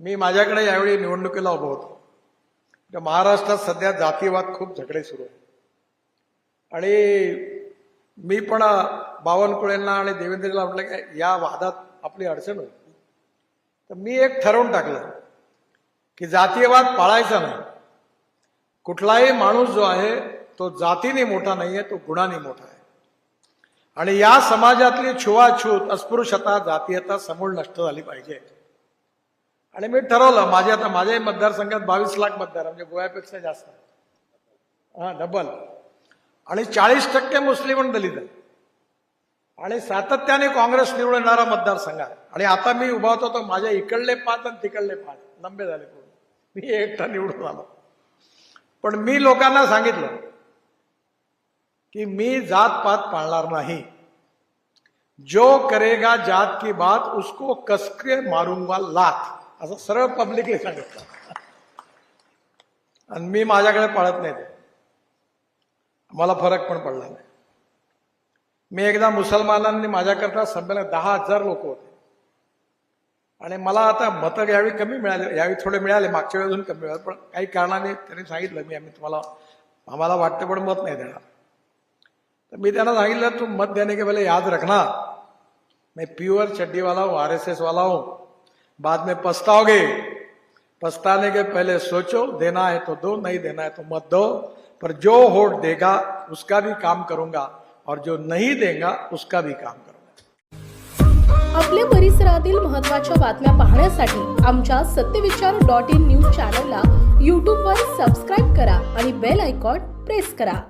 मी माझ्याकडे यावेळी निवडणुकीला उभं होतो. तर महाराष्ट्रात सध्या जातीवाद खूप झगडे सुरू आहे आणि मी पण बावनकुळेंना आणि देवेंद्रला म्हटलं की या वादात आपली अडचण होईल. तर मी एक ठरवून टाकलं की जातीयवाद पाळायचा नाही. कुठलाही माणूस जो आहे तो जातीने मोठा नाही आहे तो गुणाने मोठा आहे. आणि या समाजातली छुवाछूत अस्पृश्यता जातीयता समूळ नष्ट झाली पाहिजे. आणि मी ठरवलं माझ्या आता माझ्याही मतदारसंघात बावीस लाख मतदार म्हणजे गोव्यापेक्षा जास्त हा डबल आणि चाळीस टक्के मुस्लिम आणि दलित आहे. आणि सातत्याने काँग्रेस निवडणारा मतदारसंघ आहे. आणि आता मी उभा होतो तर माझ्या इकडले पाच आणि तिकडले पाच लंबे झाले पूर्ण. मी एकटा निवडून आलो. पण मी लोकांना सांगितलं की मी जात पात पाळणार नाही. जो करेगा जात की बात उसको कसके मारूंगा लाथ असं सरळ पब्लिकली सांगितलं. आणि मी माझ्याकडे पाळत नाही ते. मला फरक पण पडला नाही. मी एकदा मुसलमानांनी माझ्याकरता संमेलन दहा हजार लोक होते. आणि मला आता मतं यावेळी कमी मिळाले यावेळी थोडे मिळाले मागच्या वेळेस कमी मिळाले पण काही कारणाने त्यांनी सांगितलं मी आम्ही तुम्हाला आम्हाला वाटतं पण मत नाही देणार. तर मी त्यांना सांगितलं तू मत देणे की पहले याद रखना. मी प्युअर चड्डीवाला वाला आर एस एसवाला हूँ. बाद में पछताओगे। पछताने के पहले सोचो देना है तो दो नहीं देना है तो मत दो। पर जो वोट देगा उसका भी काम करूंगा और जो नहीं देगा उसका भी काम करूंगा। आपल्या परिसरातील महत्त्वाच्या बातम्या पाहण्यासाठी आमच्या सत्यविचार डॉट इन न्यूज चॅनलला यूट्यूबवर सबस्क्राईब करा आणि बेल आयकॉन प्रेस करा.